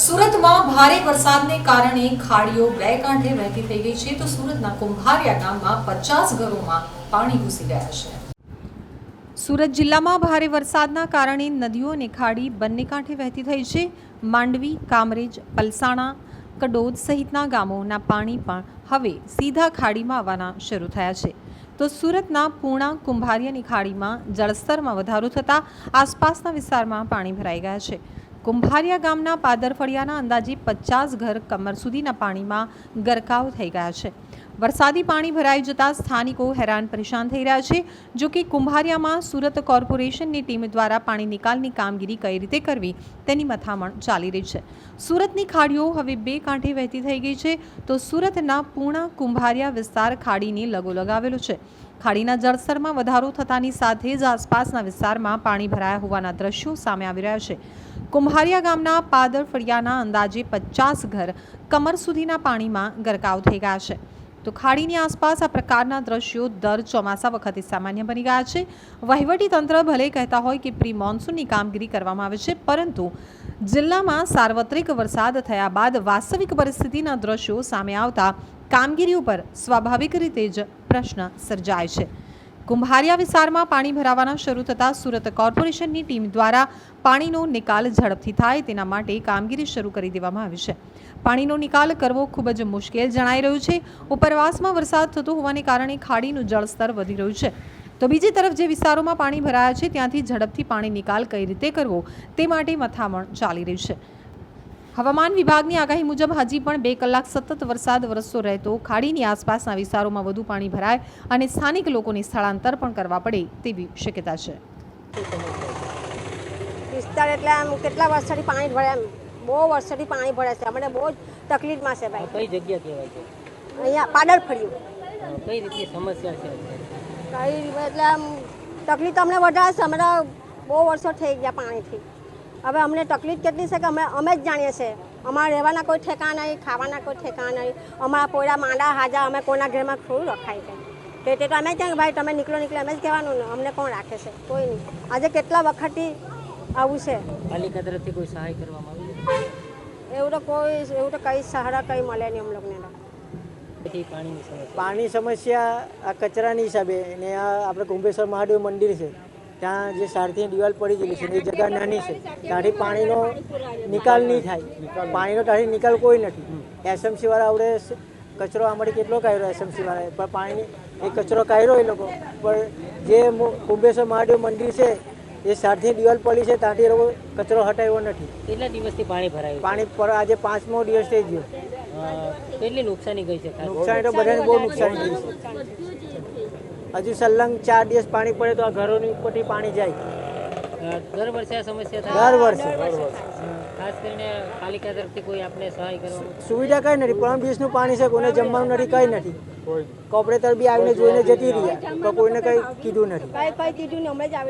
સુરતમાં ભારે વરસાદને કારણે ખાડીઓ બે કાંઠે વહેતી થઈ ગઈ છે તો સુરતના કુંભારિયા ગામમાં પચાસ ઘરોમાં પાણી ઘૂસી ગયા છે. સુરત જિલ્લામાં ભારે વરસાદના કારણે નદીઓ અને ખાડી બંને કાંઠે વહેતી થઈ છે. માંડવી, કામરેજ, પલસાણા, કડોદ સહિતના ગામોના પાણી પણ હવે સીધા ખાડીમાં આવવાના શરૂ થયા છે. તો સુરતના પૂર્ણા કુંભારિયાની ખાડીમાં જળસ્તરમાં વધારો થતાં આસપાસના વિસ્તારમાં પાણી ભરાઈ ગયા છે. કુંભારિયા ગામના પાદર ફળિયાના અંદાજે પચાસ ઘર કમર સુધીના પાણીમાં ગરકાવ થઈ ગયા છે. વરસાદી પાણી ભરાઈ જતાં સ્થાનિકો હેરાન પરેશાન થઈ રહ્યા છે, જો કે કુંભારિયામાં સુરત કોર્પોરેશનની ટીમ દ્વારા પાણી નિકાલની કામગીરી કઈ રીતે કરવી તેની મથામણ ચાલી રહી છે. સુરતની ખાડીઓ હવે બે કાંઠે વહેતી થઈ ગઈ છે, તો સુરતના પૂર્ણા કુંભારિયા વિસ્તાર ખાડીની લગો લગાવેલો છે. ખાડીના જળસ્તરમાં વધારો થતાની સાથે જ આસપાસના વિસ્તારમાં પાણી ભરાયા હોવાના દ્રશ્યો સામે આવી રહ્યા છે. કુંભારિયા ગામના પાદર ફળિયાના અંદાજે પચાસ ઘર કમર સુધીના પાણીમાં ગરકાવ થઈ ગયા છે. તો ખાડીની આસપાસ આ પ્રકારના દ્રશ્યો દર ચોમાસા વખતે સામાન્ય બની ગયા છે. વહીવટી તંત્ર ભલે કહેતા હોય કે પ્રી મોન્સૂનની કામગીરી કરવામાં આવે છે, પરંતુ જિલ્લામાં સાર્વત્રિક વરસાદ થયા બાદ વાસ્તવિક પરિસ્થિતિના દ્રશ્યો સામે આવતા કામગીરી ઉપર સ્વાભાવિક રીતે જ પ્રશ્ન સર્જાય છે. કુંભારિયા વિસ્તારમાં પાણી ભરાવાના શરૂ થતાં સુરત કોર્પોરેશનની ટીમ દ્વારા પાણીનો નિકાલ ઝડપથી થાય તેના માટે કામગીરી શરૂ કરી દેવામાં આવી છે. પાણીનો નિકાલ કરવો ખૂબ જ મુશ્કેલ જણાઈ રહ્યું છે. ઉપરવાસમાં વરસાદ થતો હોવાને કારણે ખાડીનું જળસ્તર વધી રહ્યું છે. તો બીજી તરફ જે વિસ્તારોમાં પાણી ભરાયા છે, ત્યાંથી ઝડપથી પાણી નિકાલ કઈ રીતે કરવો તે માટે મથામણ ચાલી રહી છે. હવામાન વિભાગની આગાહી મુજબ હજી પણ બે કલાક સતત વરસાદ વરસતો રહેતો ખાડીની આસપાસના વિસ્તારોમાં વધુ પાણી ભરાય અને સ્થાનિક લોકોને સ્થળાંતર પણ કરવા પડે તેવી શક્યતા છે. વિસ્તાર એટલે આમ કેટલા વર્ષોથી પાણી ભરે એમ? બહુ વર્ષોથી પાણી ભરે છે. અમને બહુ જ તકલીફમાં છે ભાઈ. કઈ જગ્યા કહેવાય છે? અહીંયા પાડર ફળ્યું કઈ રીતની સમસ્યા છે? કઈ એટલે આમ તકલીફ તો અમને વધારે છે. અમને બહુ વર્ષો થઈ ગયા પાણીથી. હવે અમને તકલીફ કેટલી છે કે અમે અમે જ જાણીએ છીએ. અમારા રહેવાના કોઈ ઠેકા નહીં ખાવાના કોઈ ઠેકા નહીં. અમારા પોયડા માંડા હાજા અમે કોના ઘરમાં થોડું રખાય છે. તે તે તો અમે ક્યાં કે ભાઈ તમે નીકળો નીકળો એમ જ કહેવાનું ને. અમને કોણ રાખે છે? કોઈ નહીં. આજે કેટલા વખતથી આવું છે? પાલિકા તરફથી કોઈ સહાય કરવામાં આવી એવું તો કોઈ એવું તો કઈ સહારા કંઈ મળે નહીં અમ લોકોને પાણીની પાણી સમસ્યા આ કચરાની હિસાબે ને આ આપણે કુંભેશ્વર મહાદેવ મંદિર છે. ત્યાં જે સારથી દિવાલ પડી ગયેલી છે એ જગ્યા નાની છે. ત્યાંથી પાણીનો નિકાલ નહીં થાય. પાણીનો ત્યાંથી નિકાલ કોઈ નથી. એસએમસી વાળા આવડે કચરો આમાંથી કેટલો કાઢ્યો એસએમસી વાળાએ. પણ પાણી એ કચરો કાઢ્યો એ લોકો. પણ જે કુંભેશ્વર મહાદેવ મંદિર છે એ સારથી દિવાલ પડી છે ત્યાંથી એ લોકો કચરો હટાવ્યો નથી. કેટલા દિવસથી પાણી ભરાયું પાણી પર આજે પાંચમો દિવસ થઈ ગયો. કેટલી નુકસાની ગઈ છે? નુકસાની તો બધાને બહુ નુકસાની થયું છે. હજુ સલંગ ચાર દિવસ પાણી પડે તો આ ઘરોની ઉપરથી પાણી જાય. દર વર્ષે આ સમસ્યા થાય? દર વર્ષે ખાસ કરીને પાલિકા તરફથી કોઈ આપને સહાય કરવા સુવિધા કઈ નથી. પણ દિવસનું પાણી છે કોઈને જમવાનું નથી કઈ નથી. કોપરેટર બી આવીને જોઈને જતી રહ્યા પણ કોઈને કઈ કીધું નથી. કઈ કઈ કીધું ને હમણાં જ